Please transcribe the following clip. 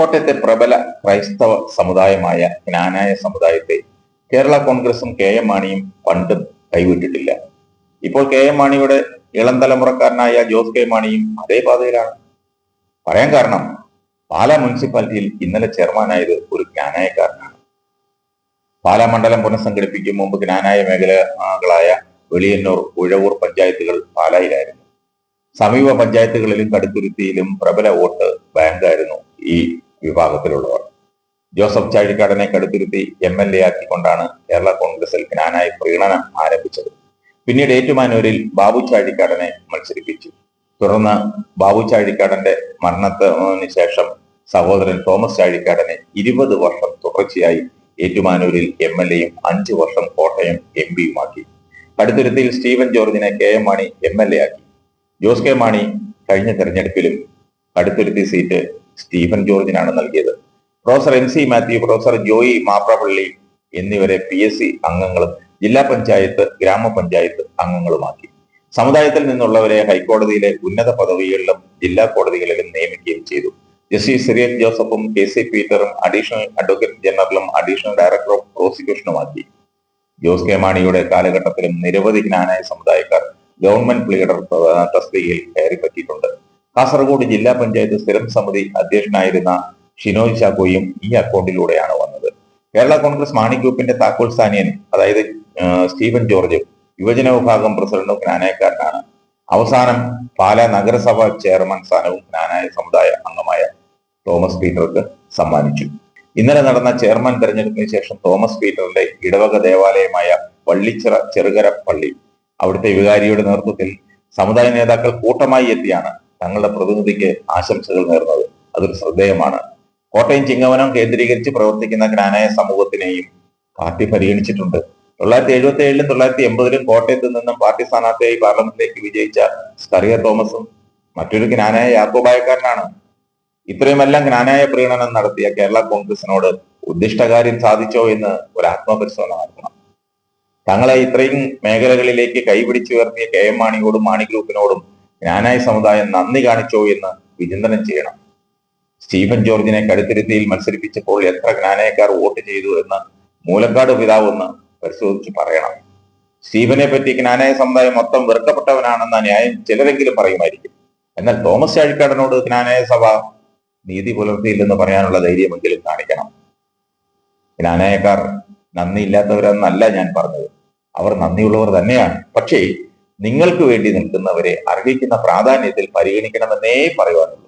കോട്ടയത്തെ പ്രബല ക്രൈസ്തവ സമുദായമായ ജ്ഞാനായ സമുദായത്തെ കേരള കോൺഗ്രസും കെ എം മാണിയും പണ്ടും കൈവിട്ടിട്ടില്ല. ഇപ്പോൾ കെ എം മാണിയുടെ ഇളം തലമുറക്കാരനായ ജോസ് കെ മാണിയും അതേ പാതയിലാണ്. പറയാൻ കാരണം പാലാ മുനിസിപ്പാലിറ്റിയിൽ ഇന്നലെ ചെയർമാനായത് ഒരു ജ്ഞാനായക്കാരനാണ്. പാലാ മണ്ഡലം പുനഃസംഘടിപ്പിക്കും മുമ്പ് ജ്ഞാനായ മേഖലകളായ വെളിയന്നൂർ ഉഴവൂർ പഞ്ചായത്തുകൾ പാലായിലായിരുന്നു. സമീപ പഞ്ചായത്തുകളിലും കടുത്തുരുത്തിയിലും പ്രബല വോട്ട് ബാങ്കായിരുന്നു ഈ വിഭാഗത്തിലുള്ളവർ. ജോസഫ് ചാഴിക്കാടനെ കടുത്തിരുത്തി എം എൽ എ ആക്കിക്കൊണ്ടാണ് കേരള കോൺഗ്രസിൽ ജ്ഞാനായി പ്രീണനം ആരംഭിച്ചത്. പിന്നീട് ഏറ്റുമാനൂരിൽ ബാബു ചാഴിക്കാടനെ മത്സരിപ്പിച്ചു. തുടർന്ന് ബാബു ചാഴിക്കാടന്റെ മരണത്തിന് ശേഷം സഹോദരൻ തോമസ് ചാഴിക്കാടനെ ഇരുപത് വർഷം തുടർച്ചയായി ഏറ്റുമാനൂരിൽ എം എൽ എയും അഞ്ചു വർഷം കോട്ടയം എം പിയുമാക്കി. കടുത്തുരുത്തിയിൽ സ്റ്റീവൻ ജോർജിനെ K M Mani M L A ആക്കി. ജോസ് കെ മാണി കഴിഞ്ഞ തെരഞ്ഞെടുപ്പിലും കടുത്തുരുത്തി സീറ്റ് സ്റ്റീഫൻ ജോർജിനാണ് നൽകിയത്. Professor M C Mathew professor Joy Maprapally എന്നിവരെ പി എസ് സി അംഗങ്ങളും ജില്ലാ പഞ്ചായത്ത് ഗ്രാമപഞ്ചായത്ത് അംഗങ്ങളുമാക്കി. സമുദായത്തിൽ നിന്നുള്ളവരെ ഹൈക്കോടതിയിലെ ഉന്നത പദവികളിലും ജില്ലാ കോടതികളിലും നിയമിക്കുകയും ചെയ്തു. ജസ്റ്റിസ് സിറിയൻ ജോസഫും കെ സി പീറ്ററും അഡീഷണൽ അഡ്വക്കേറ്റ് ജനറലും അഡീഷണൽ ഡയറക്ടർ ഓഫ് പ്രോസിക്യൂഷനുമാക്കി. ജോസ് കെ മാണിയുടെ കാലഘട്ടത്തിലും നിരവധി ജ്ഞാനായ സമുദായക്കാർ ഗവൺമെന്റ് പ്ലീഡർ തസ്തികയിൽ കയറി പറ്റിയിട്ടുണ്ട് കാസർഗോഡ് ജില്ലാ പഞ്ചായത്ത് സ്ഥിരം സമിതി അധ്യക്ഷനായിരുന്ന ഷിനോയ് ചാക്കോയും ഈ അക്കൗണ്ടിലൂടെയാണ് വന്നത്. കേരള കോൺഗ്രസ് മാണി ഗ്രൂപ്പിന്റെ താക്കോൽ സാനിയൻ അതായത് സ്റ്റീവൻ ജോർജ് യുവജന വിഭാഗം പ്രസിഡന്റും ജ്ഞാനായക്കാരനാണ് അവസാനം പാലാ നഗരസഭ ചെയർമാൻ സ്ഥാനവും ജ്ഞാനായ സമുദായ അംഗമായ തോമസ് പീറ്റർക്ക് സമ്മാനിച്ചു. ഇന്നലെ നടന്ന ചെയർമാൻ തെരഞ്ഞെടുപ്പിന് ശേഷം തോമസ് പീറ്ററിന്റെ ഇടവക ദേവാലയമായ പള്ളിച്ചിറ ചെറുകര പള്ളി അവിടുത്തെ വികാരിയുടെ നേതൃത്വത്തിൽ സമുദായ നേതാക്കൾ കൂട്ടമായി എത്തിയാണ് തങ്ങളുടെ പ്രതിനിധിക്ക് ആശംസകൾ നേർന്നത് അതൊരു ശ്രദ്ധേയമാണ്. കോട്ടയം ചിങ്ങവനം കേന്ദ്രീകരിച്ച് പ്രവർത്തിക്കുന്ന ജ്ഞാനായ സമൂഹത്തിനെയും പാർട്ടി പരിഗണിച്ചിട്ടുണ്ട്. തൊള്ളായിരത്തി എഴുപത്തി ഏഴിലും തൊള്ളായിരത്തി എൺപതിലും കോട്ടയത്ത് നിന്നും പാർട്ടി സ്ഥാനാർത്ഥിയായി പാർലമെന്റിലേക്ക് വിജയിച്ച സ്കറിയ തോമസും മറ്റൊരു ജ്ഞാനായ യാക്കോബായക്കാരനാണ് ഇത്രയുമെല്ലാം ജ്ഞാനായ പ്രീണനം നടത്തിയ കേരള കോൺഗ്രസിനോട് ഉദ്ദിഷ്ടകാര്യം സാധിച്ചോ എന്ന് ഒരു ആത്മപരിശോധന നടത്തണം. തങ്ങളെ ഇത്രയും മേഖലകളിലേക്ക് കൈപിടിച്ചുയർത്തിയ കെ എം മാണിയോടും മാണി ഗ്രൂപ്പിനോടും ജ്ഞാനായ സമുദായം നന്ദി കാണിച്ചോ എന്ന് വിചിന്തനം ചെയ്യണം. സ്റ്റീഫൻ ജോർജിനെ കടുത്തിരുത്തിയിൽ മത്സരിപ്പിച്ചപ്പോൾ എത്ര ജ്ഞാനയക്കാർ വോട്ട് ചെയ്തു എന്ന് മൂലക്കാട് പിതാവ് ഒന്ന് പരിശോധിച്ച് പറയണം. സ്റ്റീഫനെ പറ്റി ജ്ഞാനായ സമുദായം മൊത്തം വെറുക്കപ്പെട്ടവനാണെന്ന ന്യായം ചിലരെങ്കിലും പറയുമായിരിക്കും. എന്നാൽ തോമസ് ചാഴിക്കാടനോട് ജ്ഞാനായ സഭ നീതി പുലർത്തിയില്ലെന്ന് പറയാനുള്ള ധൈര്യമെങ്കിലും കാണിക്കണം. ജ്ഞാനായക്കാർ നന്ദിയില്ലാത്തവരെന്നല്ല ഞാൻ പറഞ്ഞത്. അവർ നന്ദിയുള്ളവർ തന്നെയാണ്. പക്ഷേ നിങ്ങൾക്ക് വേണ്ടി നിൽക്കുന്നവരെ അർഹിക്കുന്ന പ്രാധാന്യത്തിൽ പരിഗണിക്കണമെന്നേ പറയുവാനുള്ളൂ.